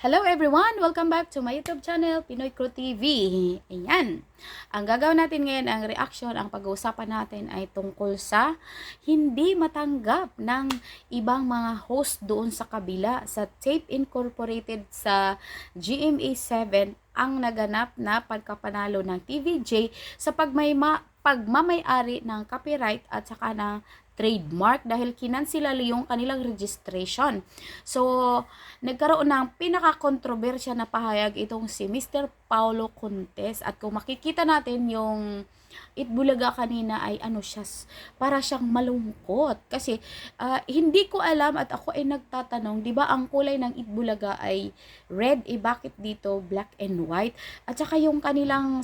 Hello everyone! Welcome back to my YouTube channel, Pinoy Crew TV. Ayan. Ang gagawin natin ngayon, ang reaction, ang pag-uusapan natin ay tungkol sa hindi matanggap ng ibang mga host doon sa kabila sa Tape Incorporated sa GMA7 ang naganap na pagkapanalo ng TVJ sa pagmayma, pagmamayari ng copyright at saka ng trademark dahil kinansila yung kanilang registration. So, nagkaroon ng pinaka-controversial na pahayag itong si Mr. Paulo Contes at kung makikita natin yung Itbulaga kanina ay ano siya, para siyang malungkot. Kasi uh, hindi ko alam at ako ay nagtatanong, di ba ang kulay ng Itbulaga ay red, eh bakit dito black and white? At saka yung kanilang,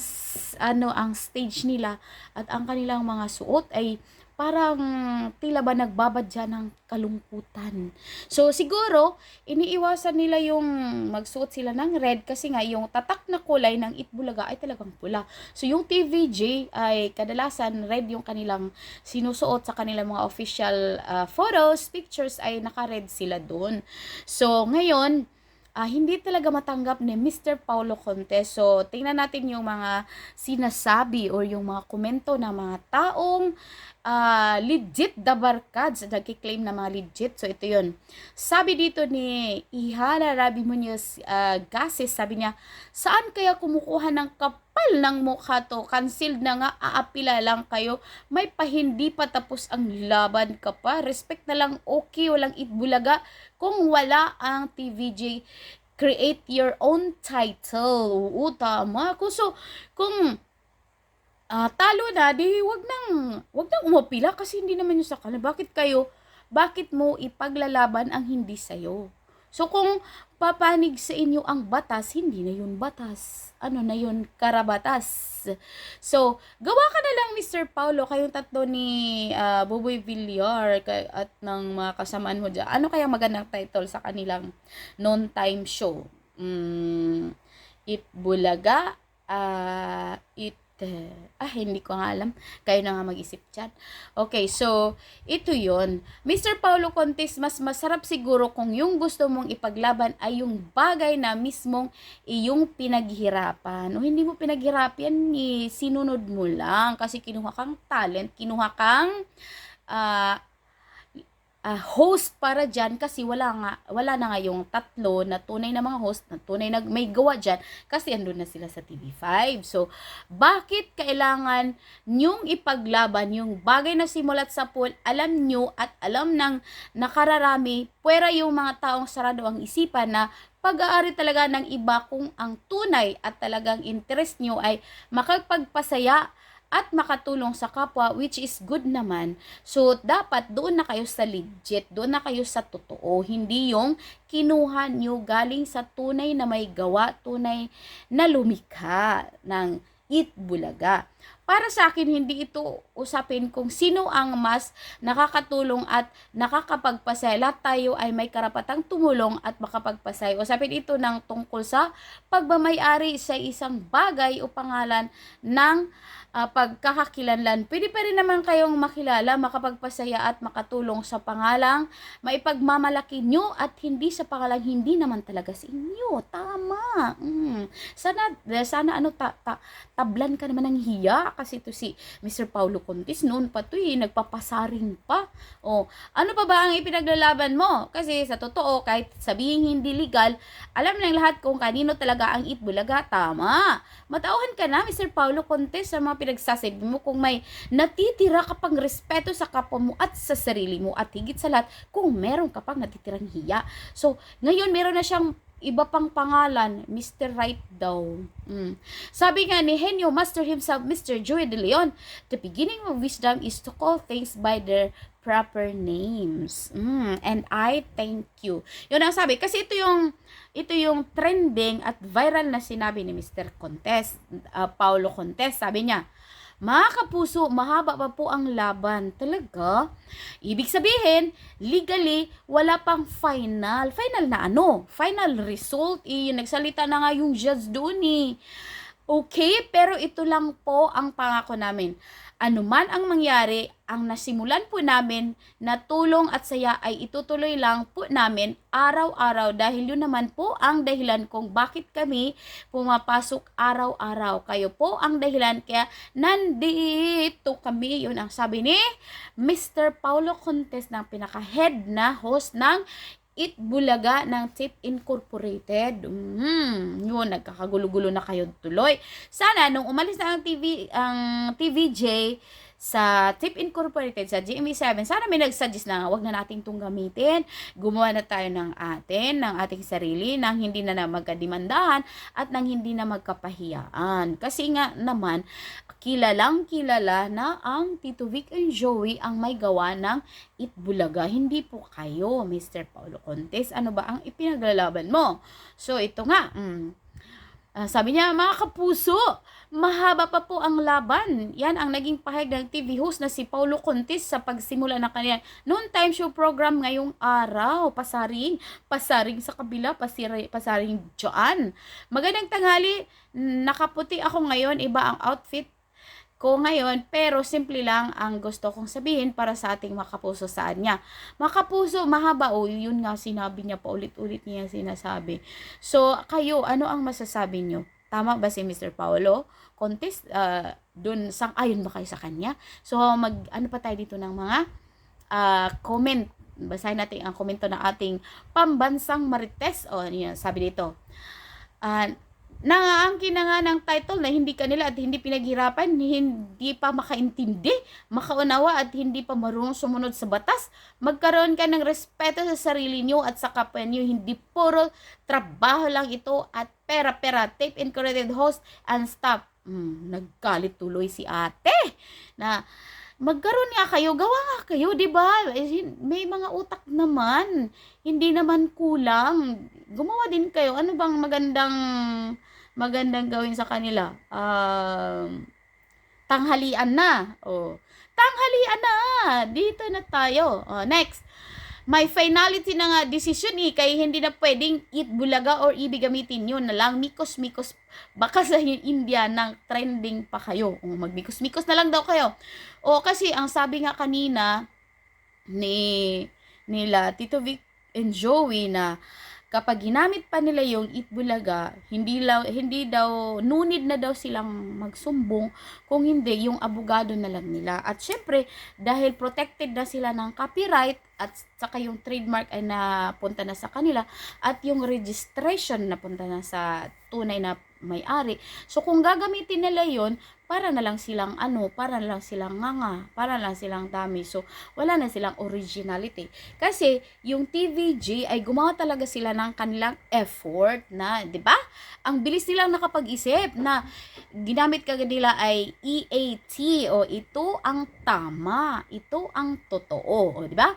ano, ang stage nila at ang kanilang mga suot ay parang tila ba nagbabadya ng kalungkutan. So siguro iniiwasan nila yung magsuot sila ng red kasi nga yung tatak na kulay ng Itbulaga ay talagang pula. So yung TVJ ay kadalasan red yung kanilang sinusuot sa kanilang mga official uh, photos, pictures ay naka-red sila doon. So ngayon uh, hindi talaga matanggap ni Mr. Paulo Conte. So, tingnan natin yung mga sinasabi or yung mga komento ng mga taong uh, legit dabarkads, nagkiklaim na mga legit. So, ito yun. Sabi dito ni Ihana Rabi Munoz uh, Gases, sabi niya, saan kaya kumukuha ng kapal ng mukha to? Cancelled na nga, aapila lang kayo. May pahindi pa tapos ang laban ka pa. Respect na lang, okay, walang itbulaga. Kung wala ang TVJ, create your own title. Oo, tama. Kung so, kung uh, talo na, di wag nang, wag nang umapila kasi hindi naman yung sa kanila. Bakit kayo, bakit mo ipaglalaban ang hindi sa'yo? So, kung papanig sa inyo ang batas, hindi na yun batas. Ano na yun? Karabatas. So, gawa ka na lang, Mr. Paulo, kayong tatlo ni uh, Boboy Villar at ng mga kasamaan mo dyan. Ano kaya magandang title sa kanilang non-time show? Mm, Bulaga, uh, It ah, hindi ko nga alam. Kayo na nga mag-isip dyan. Okay, so, ito yon Mr. Paulo Contes, mas masarap siguro kung yung gusto mong ipaglaban ay yung bagay na mismong iyong pinaghirapan. O hindi mo pinaghirapan, eh, sinunod mo lang. Kasi kinuha kang talent, kinuha kang uh, uh, host para dyan kasi wala nga wala na nga yung tatlo na tunay na mga host na tunay na may gawa dyan kasi andun na sila sa TV5 so bakit kailangan nyong ipaglaban yung bagay na simulat sa pool alam nyo at alam ng nakararami pwera yung mga taong sarado ang isipan na pag-aari talaga ng iba kung ang tunay at talagang interest nyo ay makapagpasaya at makatulong sa kapwa which is good naman. So, dapat doon na kayo sa legit, doon na kayo sa totoo, hindi yung kinuha nyo galing sa tunay na may gawa, tunay na lumikha ng It Bulaga. Para sa akin, hindi ito usapin kung sino ang mas nakakatulong at nakakapagpasaya. Lahat tayo ay may karapatang tumulong at makapagpasaya. Usapin ito ng tungkol sa pagmamayari sa isang bagay o pangalan ng uh, pagkakakilanlan. Pwede pa rin naman kayong makilala, makapagpasaya at makatulong sa pangalang maipagmamalaki nyo at hindi sa pangalang hindi naman talaga sa inyo. Tama. Mm. Sana, sana ano, ta, ta, tablan ka naman ng hiya kasi to si Mr. Paulo Contis noon pa to eh, nagpapasaring pa. O, ano pa ba ang ipinaglalaban mo? Kasi sa totoo, kahit sabihin hindi legal, alam ng lahat kung kanino talaga ang itbulaga. Tama. Matauhan ka na, Mr. Paulo Contis, sa mga pinagsasabi mo kung may natitira ka pang respeto sa kapwa mo at sa sarili mo at higit sa lahat kung meron ka pang natitirang hiya. So, ngayon meron na siyang iba pang pangalan, Mr. Right daw. Mm. Sabi nga ni Henyo Master himself, Mr. Joey de Leon, the beginning of wisdom is to call things by their proper names. Mm. And I thank you. Yun ang sabi. Kasi ito yung, ito yung trending at viral na sinabi ni Mr. Contes, uh, Paulo Contes. Sabi niya, mga kapuso, mahaba pa po ang laban. Talaga? Ibig sabihin, legally, wala pang final. Final na ano? Final result. Eh, nagsalita na nga yung judge doon eh. Okay, pero ito lang po ang pangako namin. Ano man ang mangyari, ang nasimulan po namin na tulong at saya ay itutuloy lang po namin araw-araw dahil yun naman po ang dahilan kung bakit kami pumapasok araw-araw. Kayo po ang dahilan kaya nandito kami. Yun ang sabi ni Mr. Paulo Contes ng pinaka-head na host ng It Bulaga ng Tip Incorporated. Mm, yun, nagkakagulo-gulo na kayo tuloy. Sana, nung umalis na ang TV, ang TVJ sa Tip Incorporated, sa GME7, sana may nagsuggest na wag na nating itong gamitin. Gumawa na tayo ng atin, ng ating sarili, nang hindi na na magkadimandahan at nang hindi na magkapahiyaan. Kasi nga naman, kilalang kilala na ang Tito Vic and Joey ang may gawa ng Itbulaga. Hindi po kayo, Mr. Paulo Contes. Ano ba ang ipinaglalaban mo? So, ito nga. Mm, Ah, sabi niya, mga kapuso, mahaba pa po ang laban. Yan ang naging pahayag ng TV host na si Paulo Contis sa pagsimula ng kanyang noon time show program ngayong araw. Pasaring, pasaring sa kabila, pasiri, pasaring dyan. Magandang tanghali, nakaputi ako ngayon, iba ang outfit ko ngayon, pero simple lang ang gusto kong sabihin para sa ating makapuso saan niya. Makapuso, mahaba, o yun nga sinabi niya pa ulit-ulit niya sinasabi. So, kayo, ano ang masasabi niyo? Tama ba si Mr. Paolo? Contest, uh, dun, sang ayon ba kayo sa kanya? So, mag, ano pa tayo dito ng mga uh, comment. Basahin natin ang komento ng ating pambansang marites. O, ano yan, sabi dito. Uh, nangaangkin na nga ng title na hindi kanila at hindi pinaghirapan, hindi pa makaintindi, makaunawa at hindi pa marunong sumunod sa batas. Magkaroon ka ng respeto sa sarili nyo at sa kapwa nyo, hindi puro trabaho lang ito at pera-pera, tape incorrected host and stop. Hmm, naggalit tuloy si ate na magkaroon nga kayo, gawa nga kayo, di ba? Eh, May mga utak naman, hindi naman kulang. Gumawa din kayo. Ano bang magandang magandang gawin sa kanila? Um, tanghalian na. Oh. Tanghalian na. Dito na tayo. Oh, next. May finality na nga decision eh, kaya hindi na pwedeng eat bulaga or ibig gamitin yun na lang. Mikos-mikos, baka sa India nang trending pa kayo. O, magmikos-mikos na lang daw kayo. O, kasi ang sabi nga kanina ni nila Tito Vic and Joey na kapag ginamit pa nila yung itbulaga, hindi, law, hindi daw, nunid na daw silang magsumbong kung hindi yung abogado na lang nila. At syempre, dahil protected na sila ng copyright at saka yung trademark ay napunta na sa kanila at yung registration napunta na sa tunay na may-ari. So kung gagamitin nila yon para na lang silang ano, para na lang silang nganga, para na lang silang dami. So, wala na silang originality. Kasi, yung TVG ay gumawa talaga sila ng kanilang effort na, di ba? Ang bilis nilang nakapag-isip na ginamit kagad nila ay EAT o ito ang tama, ito ang totoo, o di ba?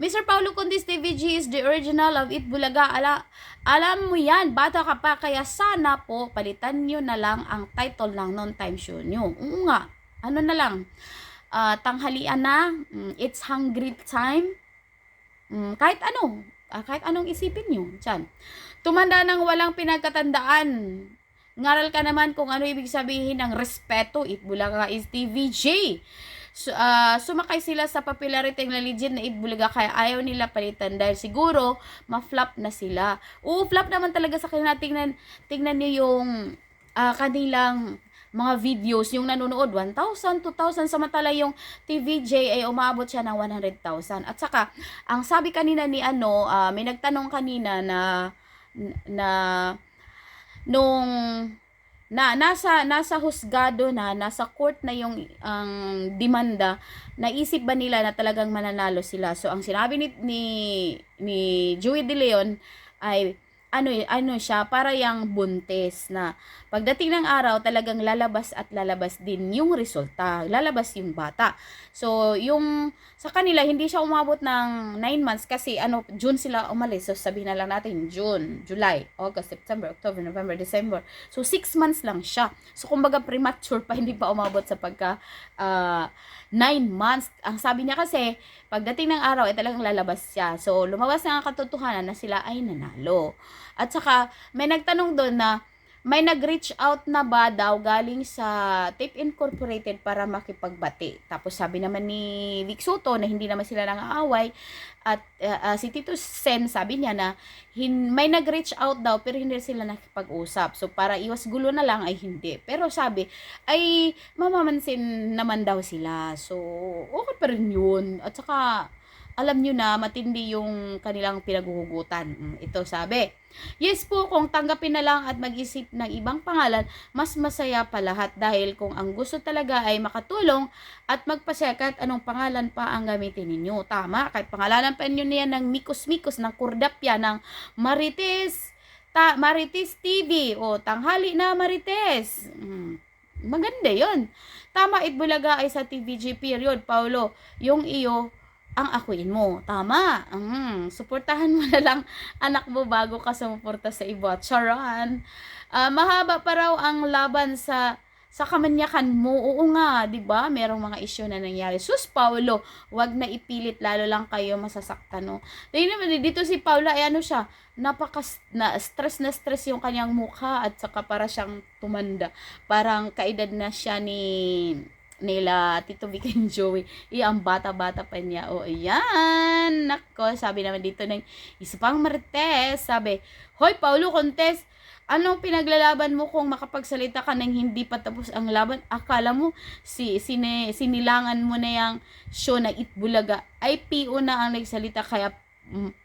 Mr. Paulo Condis TVG is the original of It Bulaga. Ala, alam mo yan, bata ka pa, kaya sana po palitan nyo na lang ang title ng non-time show nyo. Oo nga, ano na lang, uh, tanghalian na, mm, it's hungry time, mm, kahit ano, uh, kahit anong isipin nyo, dyan. Tumanda ng walang pinagkatandaan, ngaral ka naman kung ano ibig sabihin ng respeto, Itbulaga is TVJ. So, uh, sumakay sila sa popularity ng legend na Itbulaga kaya ayaw nila palitan dahil siguro ma-flop na sila. Oo, flop naman talaga sa kanila. Tingnan, tingnan niyo yung uh, kanilang mga videos, yung nanonood, 1,000, 2,000, samantala yung TVJ ay umabot siya ng 100,000. At saka, ang sabi kanina ni ano, uh, may nagtanong kanina na, na, nung, na nasa nasa husgado na nasa court na yung ang demanda naisip ba nila na talagang mananalo sila so ang sinabi ni ni, ni Joey De Leon ay ano ano siya para yang buntes na pagdating ng araw talagang lalabas at lalabas din yung resulta. Lalabas yung bata. So yung sa kanila hindi siya umabot ng 9 months kasi ano June sila umalis. So sabihin na lang natin June July August September October November December. So 6 months lang siya. So kumbaga premature pa hindi pa umabot sa pagka uh, 9 months. Ang sabi niya kasi pagdating ng araw ay talagang lalabas siya. So lumabas na ang katotohanan na sila ay nanalo. At saka, may nagtanong doon na, may nag-reach out na ba daw galing sa Tape Incorporated para makipagbati. Tapos sabi naman ni Vic Soto na hindi naman sila nang-aaway at uh, uh, si Tito Sen sabi niya na hin- may nag-reach out daw pero hindi sila nakipag-usap. So para iwas gulo na lang ay hindi. Pero sabi ay mamamansin naman daw sila. So okay pa rin yun. At saka alam nyo na matindi yung kanilang pinaghuhugutan. Mm, Ito sabi, Yes po, kung tanggapin na lang at mag-isip ng ibang pangalan, mas masaya pa lahat dahil kung ang gusto talaga ay makatulong at magpasaya kahit anong pangalan pa ang gamitin ninyo. Tama, kahit pangalanan pa ninyo niya ng Mikos-Mikos, ng Kurdapya, ng Marites, ta, Marites TV, o tanghali na Marites. Mm, maganda yon Tama, Itbulaga ay sa TVG period, Paulo. Yung iyo, ang akuin mo. Tama. Mm, suportahan mo na lang anak mo bago ka sumuporta sa iba. Charan. Ah, mahaba pa raw ang laban sa sa kamanyakan mo. Oo nga, 'di ba? Merong mga issue na nangyari. Sus Paulo, wag na ipilit lalo lang kayo masasaktan, no. Tingnan mo dito si Paula, ay ano siya, napaka na stress na stress yung kanyang mukha at saka para siyang tumanda. Parang kaedad na siya ni nila Tito Vic and Joey. Eh, ang bata-bata pa niya. O, ayan. Nako, sabi naman dito ng isa pang Martes. Sabi, Hoy, Paulo Contes, anong pinaglalaban mo kung makapagsalita ka nang hindi pa tapos ang laban? Akala mo, si, sine, sinilangan mo na yung show na Itbulaga. Ay, PO na ang nagsalita, kaya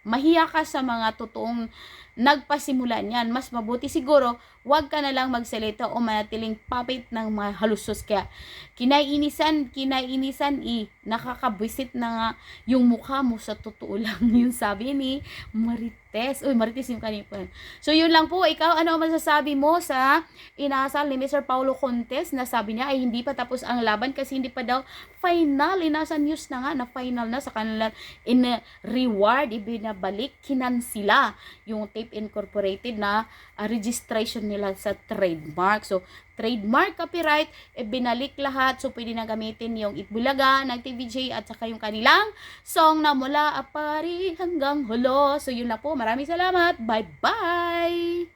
mahiya ka sa mga totoong nagpasimula niyan. Mas mabuti siguro, wag ka na lang magsalita o manatiling papit ng mga halusos. Kaya, kinainisan, kinainisan, i, nakakabwisit na nga yung mukha mo sa totoo lang. Yung sabi ni Marites. Uy, Marites yung kanina. So, yun lang po. Ikaw, ano ang masasabi mo sa inasal ni Mr. Paulo Contes na sabi niya ay hindi pa tapos ang laban kasi hindi pa daw final. Inasa news na nga na final na sa kanilang in reward, ibinabalik, kinansila yung Tape Incorporated na uh, registration nila sa trademark. So, trademark, copyright, e binalik lahat. So, pwede na gamitin yung Itbulaga ng TVJ at saka yung kanilang song na mula apari hanggang hulo. So, yun na po. Maraming salamat. Bye-bye!